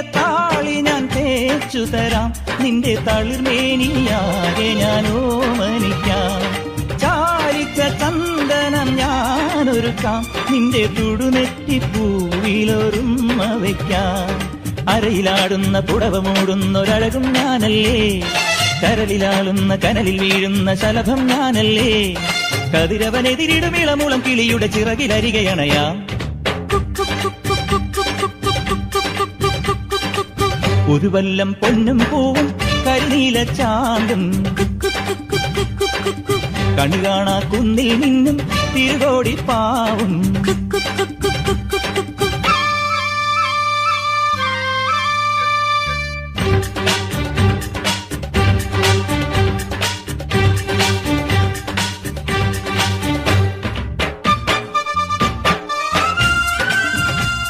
കാണിച്ചു തരാം. നിന്റെ തളിർമേനിയാകെ ഞാൻ ഓമനിക്കാം. ചാരിച്ച ചന്ദനം ഞാനൊരുക്കാം നിന്റെ തുടുനെറ്റി പൂവിലൊരുമ വയ്ക്കാം അരയിലാടുന്ന പുടവ മൂടുന്നൊരഴകും ഞാനല്ലേ? കരലിലാളുന്ന കനലിൽ വീഴുന്ന ശലഭം ഞാനല്ലേ? കതിരവനെതിരിടും ഇളമൂളം കിളിയുടെ ചിറകിലരികയണയാം ഒരു വല്ലം പൊന്നും പൂവും കരിനീല ചാണ്ടും കണി കാണാ കുന്നിൽ നിന്നും തിരുകോടി പാവും.